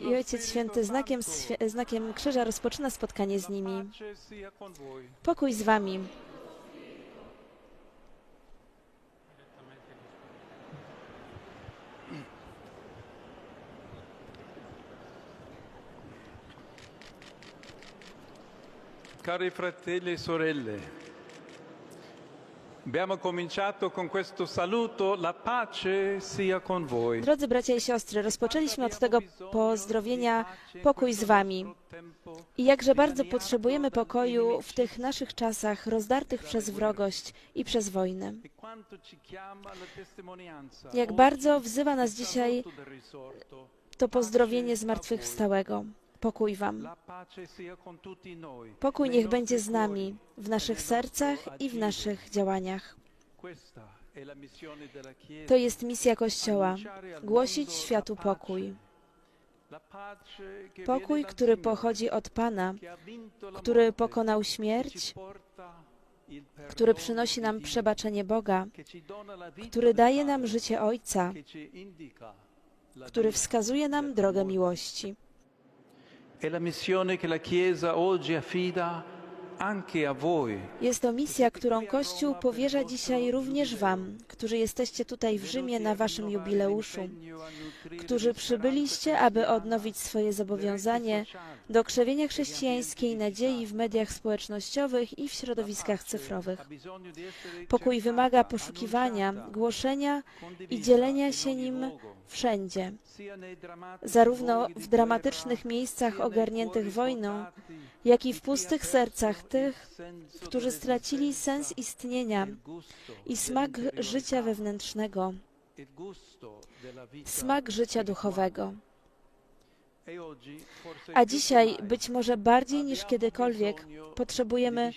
I Ojciec Święty znakiem, znakiem krzyża rozpoczyna spotkanie z nimi. Pokój z wami. Cari fratelli e sorelle, abbiamo cominciato con questo saluto, la pace sia con voi. Drodzy bracia i siostry, rozpoczęliśmy od tego pozdrowienia pokój z wami. I jakże bardzo potrzebujemy pokoju w tych naszych czasach rozdartych przez wrogość i przez wojnę. Jak bardzo wzywa nas dzisiaj to pozdrowienie zmartwychwstałego. Pokój wam. Pokój niech będzie z nami w naszych sercach i w naszych działaniach. To jest misja Kościoła głosić światu pokój. Pokój, który pochodzi od Pana, który pokonał śmierć, który przynosi nam przebaczenie Boga, który daje nam życie Ojca, który wskazuje nam drogę miłości. È la missione che la Chiesa oggi affida. Jest to misja, którą Kościół powierza dzisiaj również Wam, którzy jesteście tutaj w Rzymie na Waszym jubileuszu, którzy przybyliście, aby odnowić swoje zobowiązanie do krzewienia chrześcijańskiej nadziei w mediach społecznościowych i w środowiskach cyfrowych. Pokój wymaga poszukiwania, głoszenia i dzielenia się nim wszędzie, zarówno w dramatycznych miejscach ogarniętych wojną, jak i w pustych sercach tych, którzy stracili sens istnienia i smak życia wewnętrznego, smak życia duchowego. A dzisiaj, być może bardziej niż kiedykolwiek, potrzebujemy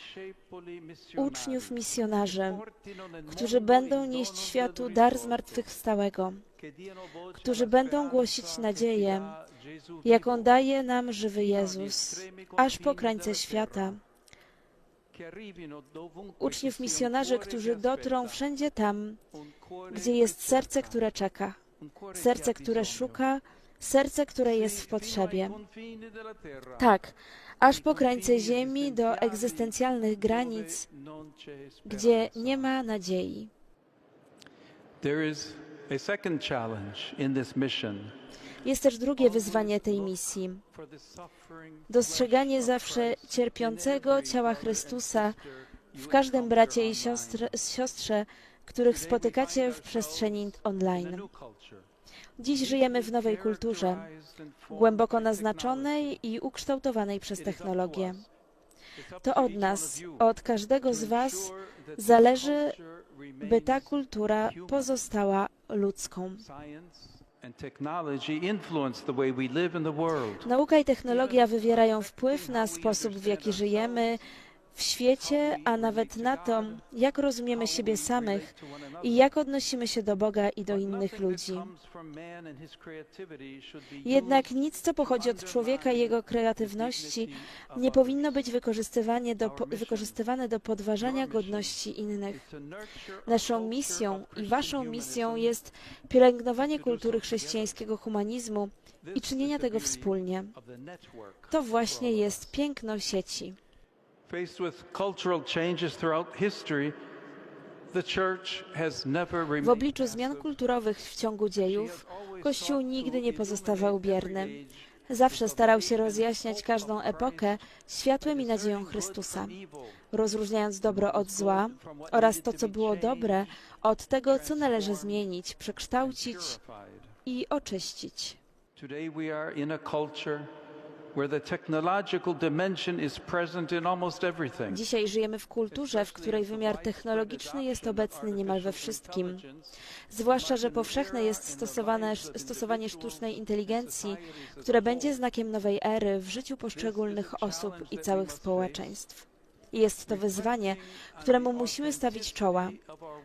uczniów misjonarzy, którzy będą nieść światu dar zmartwychwstałego, którzy będą głosić nadzieję, jaką daje nam żywy Jezus, aż po krańce świata. Uczniów misjonarzy, którzy dotrą wszędzie tam, gdzie jest serce, które czeka, serce, które szuka, serce, które jest w potrzebie. Tak, aż po krańce ziemi do egzystencjalnych granic, gdzie nie ma nadziei. Jest też drugie wyzwanie tej misji. Dostrzeganie zawsze cierpiącego ciała Chrystusa w każdym bracie i siostrze, siostrze których spotykacie w przestrzeni online. Dziś żyjemy w nowej kulturze, głęboko naznaczonej i ukształtowanej przez technologię. To od nas, od każdego z Was zależy, by ta kultura pozostała ludzką. Nauka i technologia wywierają wpływ na sposób, w jaki żyjemy w świecie, a nawet na to, jak rozumiemy siebie samych i jak odnosimy się do Boga i do innych ludzi. Jednak nic, co pochodzi od człowieka i jego kreatywności, nie powinno być wykorzystywane do, wykorzystywane do podważania godności innych. Naszą misją i Waszą misją jest pielęgnowanie kultury chrześcijańskiego humanizmu i czynienia tego wspólnie. To właśnie jest piękno sieci. Faced with cultural changes throughout history, W obliczu zmian kulturowych w ciągu dziejów, Kościół nigdy nie pozostawał bierny. Zawsze starał się rozjaśniać każdą epokę światłem i nadzieją Chrystusa, rozróżniając dobro od zła oraz to, co było dobre, od tego, co należy zmienić, przekształcić i oczyścić. Today we are in a culture Dzisiaj żyjemy w kulturze, w której wymiar technologiczny jest obecny niemal we wszystkim. Zwłaszcza, że powszechne jest stosowane, stosowanie sztucznej inteligencji, które będzie znakiem nowej ery w życiu poszczególnych osób i całych społeczeństw. I Jest to wyzwanie, któremu musimy stawić czoła.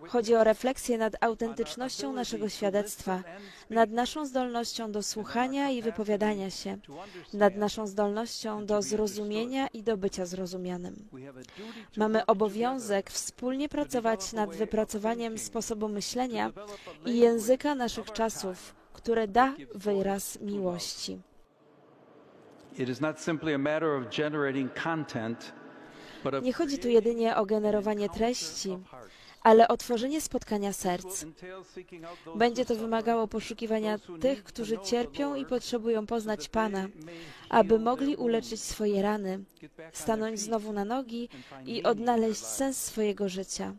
Chodzi o refleksję nad autentycznością naszego świadectwa, nad naszą zdolnością do słuchania i wypowiadania się, nad naszą zdolnością do zrozumienia i do bycia zrozumianym. Mamy obowiązek wspólnie pracować nad wypracowaniem sposobu myślenia i języka naszych czasów, które da wyraz miłości. It is not simply a matter of generating content, Nie chodzi tu jedynie o generowanie treści, ale o tworzenie spotkania serc. Będzie to wymagało poszukiwania tych, którzy cierpią i potrzebują poznać Pana, aby mogli uleczyć swoje rany, stanąć znowu na nogi i odnaleźć sens swojego życia.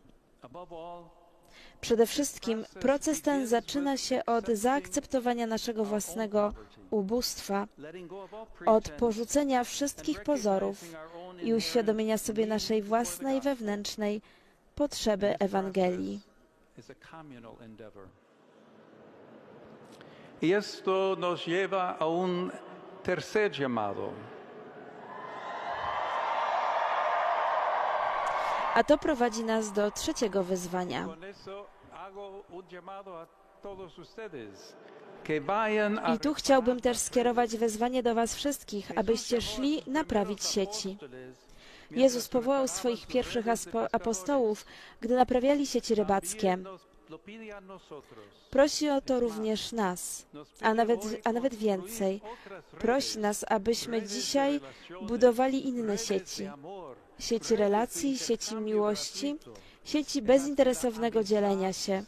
Przede wszystkim proces ten zaczyna się od zaakceptowania naszego własnego ubóstwa, od porzucenia wszystkich pozorów i uświadomienia sobie naszej własnej wewnętrznej potrzeby Ewangelii. Y esto nos lleva a un tercer llamado, A to prowadzi nas do trzeciego wyzwania. I tu chciałbym też skierować wezwanie do Was wszystkich, abyście szli naprawić sieci. Jezus powołał swoich pierwszych apostołów, gdy naprawiali sieci rybackie. Prosi o to również nas, a nawet, a nawet więcej. Prosi nas, abyśmy dzisiaj budowali inne sieci. Sieci relacji, sieci miłości, sieci bezinteresownego dzielenia się,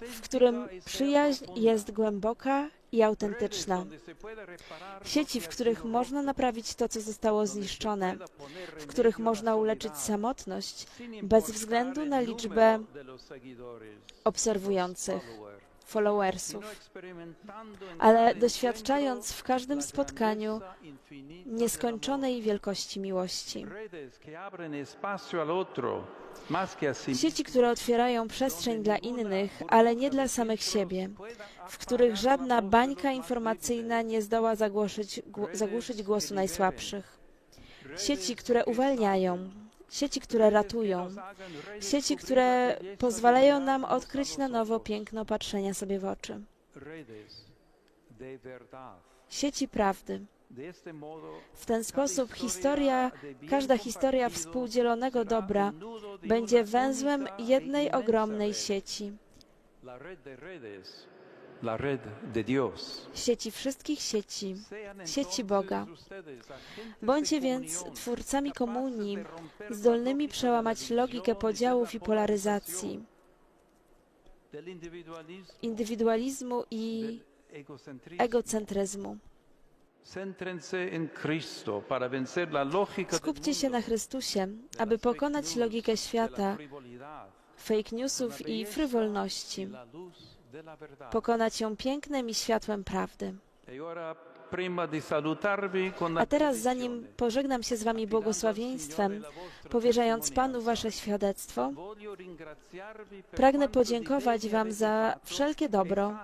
w którym przyjaźń jest głęboka i autentyczna. Sieci, w których można naprawić to, co zostało zniszczone, w których można uleczyć samotność bez względu na liczbę obserwujących, followersów, ale doświadczając w każdym spotkaniu nieskończonej wielkości miłości. Sieci, które otwierają przestrzeń dla innych, ale nie dla samych siebie, w których żadna bańka informacyjna nie zdoła zagłuszyć, gł- zagłuszyć głosu najsłabszych. Sieci, które uwalniają, sieci, które ratują, sieci, które pozwalają nam odkryć na nowo piękno patrzenia sobie w oczy. Sieci prawdy. W ten sposób historia, każda historia współdzielonego dobra będzie węzłem jednej ogromnej sieci, Sieci wszystkich sieci, sieci Boga. Bądźcie więc twórcami komunii, zdolnymi przełamać logikę y podziałów i polaryzacji, indywidualizmu i egocentryzmu. Skupcie się na Chrystusie, de aby pokonać logikę la świata, fake newsów i frywolności, pokonać ją pięknem i światłem prawdy. Y A teraz, zanim pożegnam się z Wami błogosławieństwem, powierzając Panu Wasze świadectwo, pragnę podziękować Wam za wszelkie dobro,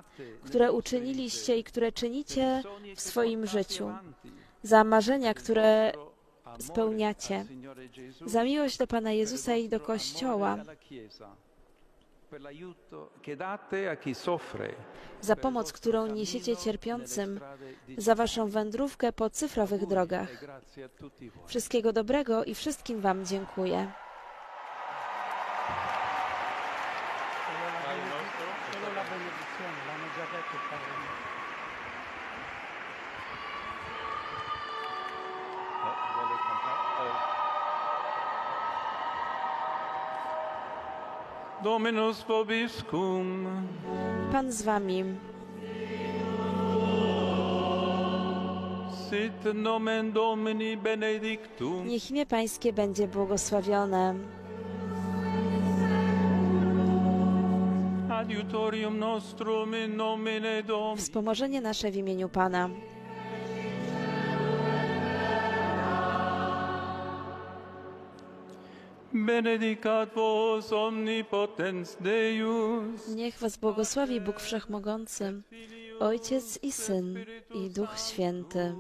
które uczyniliście i które czynicie w swoim życiu, za marzenia, które spełniacie, za miłość do Pana Jezusa i do Kościoła, za pomoc, którą niesiecie cierpiącym, za Waszą wędrówkę po cyfrowych drogach. Wszystkiego dobrego i wszystkim Wam dziękuję. Dominus vobiscum. Pan z Wami. Sit nomen Domini benedictum. Niech imię Pańskie będzie błogosławione. Adiutorium nostrum in nomine Domini. Wspomożenie nasze w imieniu Pana. Benedicat vos omnipotens Deus. Niech Was błogosławi Bóg Wszechmogący, Ojciec i Syn i Duch Święty.